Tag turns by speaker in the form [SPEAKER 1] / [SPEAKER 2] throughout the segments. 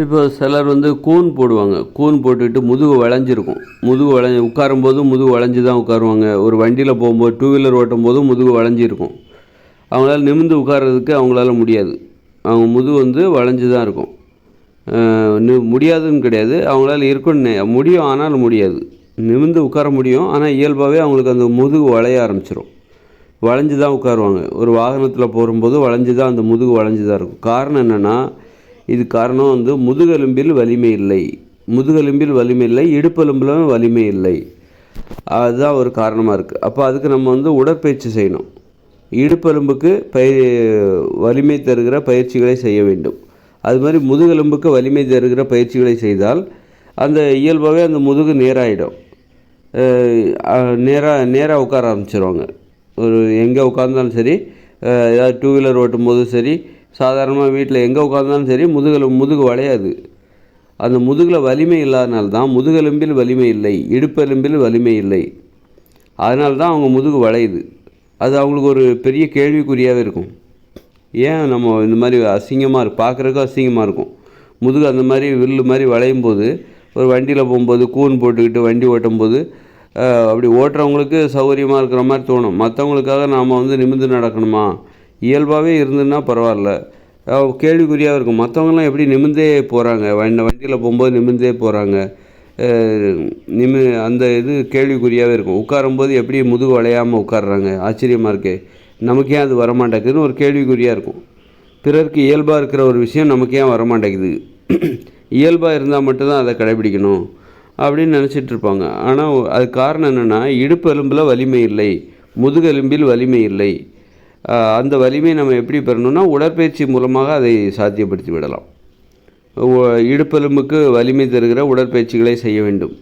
[SPEAKER 1] இப்போ சிலர் வந்து கூன் போடுவாங்க. கூன் போட்டுக்கிட்டு முதுகு வளைஞ்சிருக்கும். முதுகு வளைஞ்சு உட்காரும்போதும் முதுகு வளைஞ்சு தான் உட்காருவாங்க. ஒரு வண்டியில் போகும்போது டூ வீலர் ஓட்டும் போதும் முதுகு வளைஞ்சிருக்கும். அவங்களால நிமிர்ந்து உட்கார்றதுக்கு அவங்களால முடியாது. அவங்க முதுகு வந்து வளைஞ்சு தான் இருக்கும் முடியாதுன்னு கிடையாது. அவங்களால இருக்குன்னு முடியும் ஆனாலும் முடியாது. நிமிர்ந்து உட்கார முடியும். ஆனால் இயல்பாகவே அவங்களுக்கு அந்த முதுகு வளைய ஆரம்பிச்சிடும் வளைஞ்சு தான் உட்காருவாங்க. ஒரு வாகனத்தில் போகும்போது வளைஞ்சு தான் அந்த முதுகு வளைஞ்சு தான் இருக்கும். காரணம் என்னென்னா இது காரணம் வந்து முதுகெலும்பில் வலிமை இல்லை. முதுகெலும்பில் வலிமை இல்லை இடுப்பெலும்பிலும் வலிமை இல்லை. அதுதான் ஒரு காரணமாக இருக்குது அப்போ அதுக்கு நம்ம வந்து உடற்பயிற்சி செய்யணும். இடுப்பெலும்புக்கு பய வலிமை தருகிற பயிற்சிகளை செய்ய வேண்டும். அது மாதிரி முதுகெலும்புக்கு வலிமை தருகிற பயிற்சிகளை செய்தால் அந்த இயல்பாகவே அந்த முதுகு நேராகிடும் நேராக நேராக உட்கார ஆரம்பிச்சிருவாங்க. ஒரு எங்கே உட்காந்தாலும் சரி ஏதாவது டூ வீலர் ஓட்டும் போதும் சரி சாதாரணமாக வீட்டில் எங்கே உட்காந்தாலும் சரி முதுகெலும் முதுகு வளையாது. அந்த முதுகில் வலிமை இல்லாதனால தான் முதுகெலும்பில் வலிமை இல்லை இடுப்பெலும்பில் வலிமை இல்லை. அதனால தான் அவங்க முதுகு வளையுது. அது அவங்களுக்கு ஒரு பெரிய கேள்விக்குறியாகவே இருக்கும். ஏன் நம்ம இந்த மாதிரி அசிங்கமாக இருக்கும் பார்க்குறதுக்கு அசிங்கமாக இருக்கும். முதுகு அந்த மாதிரி வில்லு மாதிரி வளையும் போது ஒரு வண்டியில் போகும்போது கூன் போட்டுக்கிட்டு வண்டி ஓட்டும் போது அப்படி ஓட்டுறவங்களுக்கு சௌகரியமாக இருக்கிற மாதிரி தோணும். மற்றவங்களுக்காக நாம் வந்து நிமிர்ந்து நடக்கணுமா? இயல்பாகவே இருந்ததுன்னா பரவாயில்ல. கேள்விக்குறியாக இருக்கும். மற்றவங்களாம் எப்படி நிமிர்ந்தே போகிறாங்க வண்டி வண்டியில் போகும்போது நிமிர்ந்தே போகிறாங்க நிமி அந்த இது கேள்விக்குறியாகவே இருக்கும். உட்காரும்போது எப்படி முதுகு வளையாமல் உட்காடுறாங்க ஆச்சரியமாக இருக்கே. நமக்கே அது வரமாட்டேங்குதுன்னு ஒரு கேள்விக்குறியாக இருக்கும். பிறருக்கு இயல்பாக இருக்கிற ஒரு விஷயம் நமக்கு ஏன் வரமாட்டேங்குது? இயல்பாக இருந்தால் மட்டும்தான் அதை கடைபிடிக்கணும் அப்படின்னு நினச்சிட்டு இருப்பாங்க. ஆனால் அது காரணம் என்னென்னா இடுப்பு எலும்பில் வலிமை இல்லை. முதுகெலும்பில் வலிமை இல்லை. அந்த வலிமையை நம்ம எப்படி பெறணும்னா உடற்பயிற்சி மூலமாக அதை சாத்தியப்படுத்தி விடலாம். இடுப்பெலும்புக்கு வலிமை தருகிற உடற்பயிற்சிகளை செய்ய வேண்டும்.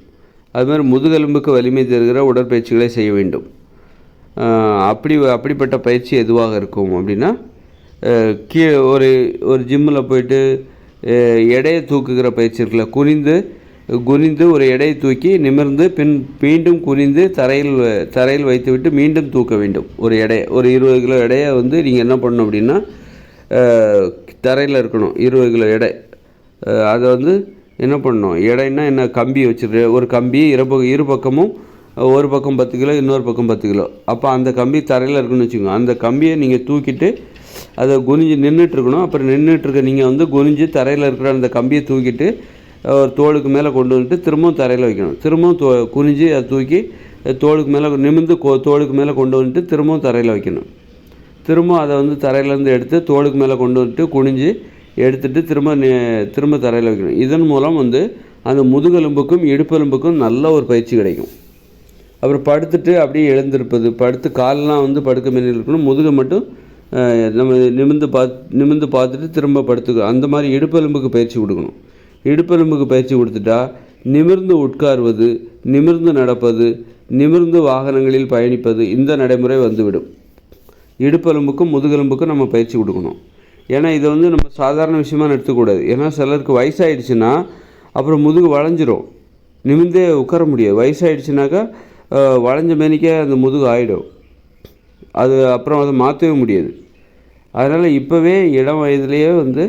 [SPEAKER 1] அதுமாதிரி முதுகெலும்புக்கு வலிமை தருகிற உடற்பயிற்சிகளை செய்ய வேண்டும். அப்படி அப்படிப்பட்ட பயிற்சி எதுவாக இருக்கும் அப்படின்னா கீழே ஒரு ஒரு ஜிம்மில் போயிட்டு எடையை தூக்குகிற பயிற்சி இருக்குல்ல குனிந்து குனிந்து ஒரு எடையை தூக்கி நிமிர்ந்து பின் மீண்டும் குனிந்து தரையில் தரையில் வைத்துவிட்டு மீண்டும் தூக்க வேண்டும். ஒரு எடை ஒரு இருபது கிலோ எடையை வந்து நீங்கள் என்ன பண்ணணும் அப்படின்னா தரையில் இருக்கணும் இருபது கிலோ எடை. அதை வந்து என்ன பண்ணணும்? எடைன்னா என்ன? கம்பி வச்சுரு ஒரு கம்பி இரு இரு பக்கமும் ஒரு பக்கம் பத்து கிலோ இன்னொரு பக்கம் பத்து கிலோ. அப்போ அந்த கம்பி தரையில் இருக்குன்னு வச்சுக்கோங்க. அந்த கம்பியை நீங்கள் தூக்கிட்டு அதை குனிஞ்சு நின்றுட்டுருக்கணும் அப்புறம் நின்றுட்டு இருக்க நீங்கள் வந்து குனிஞ்சு தரையில் இருக்கிற அந்த கம்பியை தூக்கிட்டு ஒரு தோளுக்கு மேலே கொண்டு வந்துட்டு திரும்பவும் தரையில் வைக்கணும். திரும்பவும் தோ குனிஞ்சு அதை தூக்கி தோளுக்கு மேலே நிமிர்ந்து கோ தோளுக்கு மேலே கொண்டு வந்துட்டு திரும்பவும் தரையில் வைக்கணும். திரும்ப அதை வந்து தரையிலேருந்து எடுத்து தோளுக்கு மேலே கொண்டு வந்துட்டு குனிஞ்சு எடுத்துட்டு திரும்ப நே- திரும்ப தரையில் வைக்கணும். இதன் மூலம் வந்து அந்த முதுகெலும்புக்கும் இடுப்பெலும்புக்கும் நல்ல ஒரு பயிற்சி கிடைக்கும். அப்புறம் படுத்துட்டு அப்படியே எழுந்திருப்பது படுத்து காலெலாம் வந்து படுக்க மேலே இருக்கணும். முதுகை மட்டும் நம்ம நிமிர்ந்து பார்த்து நிமிர்ந்து பார்த்துட்டு திரும்ப படுத்துக்கணும் அந்த மாதிரி இடுப்பெலும்புக்கு பயிற்சி கொடுக்கணும். இடுப்பெலும்புக்கு பயிற்சி கொடுத்துட்டா நிமிர்ந்து உட்காருவது நிமிர்ந்து நடப்பது நிமிர்ந்து வாகனங்களில் பயணிப்பது இந்த நடைமுறை வந்துவிடும். இடுப்பெலும்புக்கும் முதுகெலும்புக்கும் நம்ம பயிற்சி கொடுக்கணும். ஏன்னா இதை வந்து நம்ம சாதாரண விஷயமா எடுத்துக்கூடாது ஏன்னா சிலருக்கு வயசாகிடுச்சுன்னா அப்புறம் முதுகு வளைஞ்சிரும். நிமிர்ந்தே உட்கார முடியாது. வயசாகிடுச்சுனாக்கா வளைஞ்ச மேனிக்கே அந்த முதுகு ஆகிடும் அது அப்புறம் அதை மாற்றவே முடியாது. அதனால் இப்போவே இளம் வயதிலேயே வந்து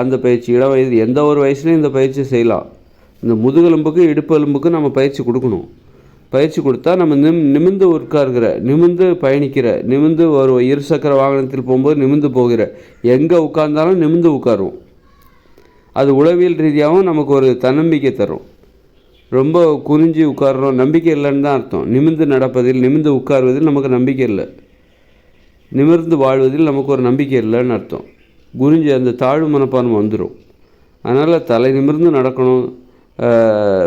[SPEAKER 1] அந்த பயிற்சி இளம் வயது எந்த ஒரு வயசுலையும் இந்த பயிற்சி செய்யலாம். இந்த முதுகெலும்புக்கு இடுப்பு எலும்புக்கு நம்ம பயிற்சி கொடுக்கணும். பயிற்சி கொடுத்தா நம்ம நிம் நிமிர்ந்து உட்கார்கிற நிமிர்ந்து பயணிக்கிற நிமிர்ந்து ஒரு இருசக்கர வாகனத்தில் போகும்போது நிமிந்து போகிற எங்கே உட்கார்ந்தாலும் நிமிர்ந்து உட்காருவோம். அது உளவியல் ரீதியாகவும் நமக்கு ஒரு தன்னம்பிக்கை தரும். ரொம்ப குறிஞ்சி உட்கார்றோம் நம்பிக்கை இல்லைன்னு தான் அர்த்தம். நிமிர்ந்து நடப்பதில் நிமிர்ந்து உட்காருவதில் நமக்கு நம்பிக்கை இல்லை. நிமிர்ந்து வாழ்வதில் நமக்கு ஒரு நம்பிக்கை இல்லைன்னு அர்த்தம். குறிஞ்சி அந்த தாழ்வு மனப்பான்மை வந்துடும் அதனால் தலை நிமிர்ந்து நடக்கணும்.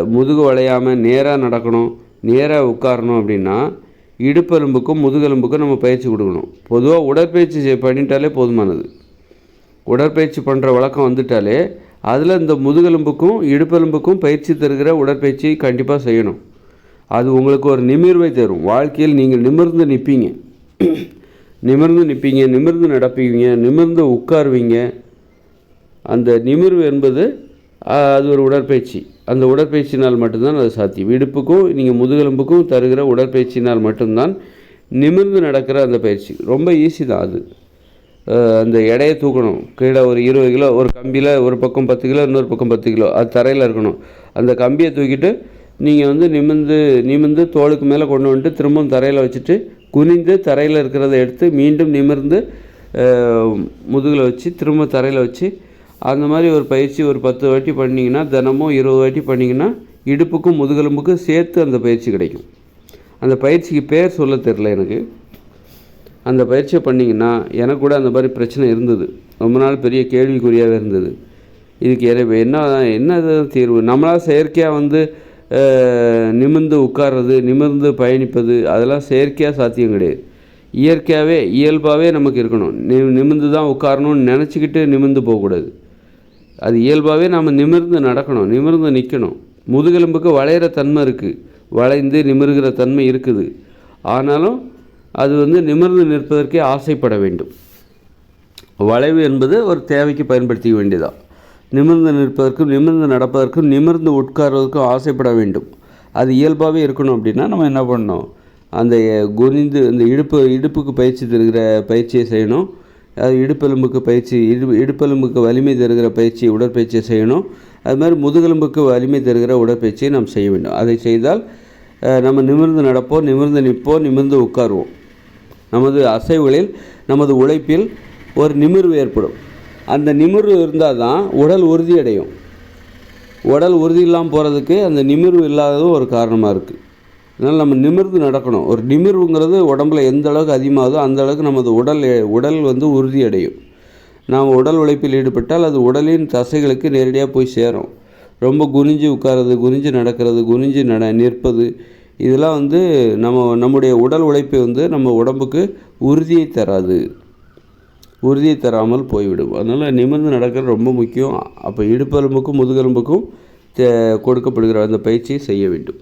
[SPEAKER 1] முதுகு வளையாமல் நேராக நடக்கணும். நேராக உட்காரணும் அப்படின்னா இடுப்பெலும்புக்கும் முதுகெலும்புக்கும் நம்ம பயிற்சி கொடுக்கணும். பொதுவாக உடற்பயிற்சி செய்- பண்ணிட்டாலே போதுமானது. உடற்பயிற்சி பண்ணுற வழக்கம் வந்துட்டாலே அதில் இந்த முதுகெலும்புக்கும் இடுப்பெலும்புக்கும் பயிற்சி தருகிற உடற்பயிற்சி கண்டிப்பாக செய்யணும். அது உங்களுக்கு ஒரு நிமிர்வை தரும். வாழ்க்கையில் நீங்கள் நிமிர்ந்து நிற்பீங்க நிமிர்ந்து நிற்பீங்க நிமிர்ந்து நடப்பீங்க நிமிர்ந்து உட்காருவீங்க. அந்த நிமிர்வு என்பது அது ஒரு உடற்பயிற்சி. அந்த உடற்பயிற்சினால் மட்டும்தான் அது சாத்தியம். இடுப்புக்கும் நீங்கள் முதுகெலும்புக்கும் தருகிற உடற்பயிற்சினால் மட்டும்தான் நிமிர்ந்து நடக்கிற அந்த பயிற்சி. ரொம்ப ஈஸி தான் அது. அந்த எடையை தூக்கணும். கீழே ஒரு இருபது கிலோ ஒரு கம்பியில் ஒரு பக்கம் பத்து கிலோ இன்னொரு பக்கம் பத்து கிலோ. அது தரையில் இருக்கணும். அந்த கம்பியை தூக்கிட்டு நீங்கள் வந்து நிமிர்ந்து நிமிர்ந்து தோளுக்கு மேலே கொண்டு வந்துட்டு திரும்பவும் தரையில் வச்சுட்டு குனிந்து தரையில் இருக்கிறத எடுத்து மீண்டும் நிமிர்ந்து முதுகில் வச்சு திரும்ப தரையில் வச்சு அந்த மாதிரி ஒரு பயிற்சி ஒரு பத்து வாட்டி பண்ணிங்கன்னா தினமும் இருபது வாட்டி பண்ணிங்கன்னா இடுப்புக்கும் முதுகெலும்புக்கும் சேர்த்து அந்த பயிற்சி கிடைக்கும். அந்த பயிற்சிக்கு பேர் சொல்ல தெரில எனக்கு. அந்த பயிற்சியை பண்ணிங்கன்னா எனக்கு கூட அந்த மாதிரி பிரச்சனை இருந்தது. ரொம்ப நாள் பெரிய கேள்விக்குறியாகவே இருந்தது. இதுக்கு என்ன என்ன தீர்வு? நம்மளால் செயற்கையாக வந்து நிமிர்ந்து உட்கார்றது நிமிர்ந்து பயணிப்பது அதெல்லாம் செயற்கையாக சாத்தியம் கிடையாது. இயற்கையாகவே இயல்பாகவே நமக்கு இருக்கணும். நி நிமிர்ந்து தான் உட்காரணும்னு நினச்சிக்கிட்டு நிமிர்ந்து போகக்கூடாது. அது இயல்பாகவே நம்ம நிமிர்ந்து நடக்கணும் நிமிர்ந்து நிற்கணும் முதுகெலும்புக்கு வளையிற தன்மை இருக்குது வளைந்து நிமிர்கிற தன்மை இருக்குது. ஆனாலும் அது வந்து நிமிர்ந்து நிற்பதற்கே ஆசைப்பட வேண்டும். வளைவு என்பது ஒரு தேவைக்கு பயன்படுத்திக்க வேண்டியதான் நிமிர்ந்து நிற்பதற்கும் நிமிர்ந்து நடப்பதற்கும் நிமிர்ந்து உட்கார்வதற்கும் ஆசைப்பட வேண்டும். அது இயல்பாகவே இருக்கணும் அப்படின்னா நம்ம என்ன பண்ணணும்? அந்த குனிந்து அந்த இடுப்பு இடுப்புக்கு பயிற்சி தருகிற பயிற்சியை செய்யணும். அது இடுப்பெலும்புக்கு பயிற்சி இடு இடுப்பெலும்புக்கு வலிமை தருகிற பயிற்சி உடற்பயிற்சியை செய்யணும். அது மாதிரி முதுகெலும்புக்கு வலிமை தருகிற உடற்பயிற்சியை நாம் செய்ய வேண்டும். அதை செய்தால் நம்ம நிமிர்ந்து நடப்போம் நிமிர்ந்து நிற்போம் நிமிர்ந்து உட்காருவோம். நமது அசைவுகளில் நமது உழைப்பில் ஒரு நிமிர்வு ஏற்படும். அந்த நிமிர்வு இருந்தால் தான் உடல் உறுதி அடையும் உடல் உறுதி இல்லாமல் போகிறதுக்கு அந்த நிமிர்வு இல்லாததும் ஒரு காரணமாக இருக்குது. அதனால் நம்ம நிமிர்ந்து நடக்கணும். ஒரு நிமிர்வுங்கிறது உடம்புல எந்த அளவுக்கு அதிகமாகுதோ அந்த அளவுக்கு நமது உடல் உடல் வந்து உறுதி அடையும் நாம் உடல் உழைப்பில் ஈடுபட்டால் அது உடலின் தசைகளுக்கு நேரடியாக போய் சேரும். ரொம்ப குனிஞ்சு உட்கார்றது குனிஞ்சு நடக்கிறது குனிஞ்சு நட நிற்பது இதெல்லாம் வந்து நம்ம நம்முடைய உடல் உழைப்பை வந்து நம்ம உடம்புக்கு உறுதியை தராது. உறுதியை தராமல் போய்விடும். அதனால் நிமிர்ந்து நடக்கிறது ரொம்ப முக்கியம். அப்போ இடுப்பெலும்புக்கும் முதுகெலும்புக்கும் தே- கொடுக்கப்படுகிற அந்த பயிற்சியை செய்ய வேண்டும்.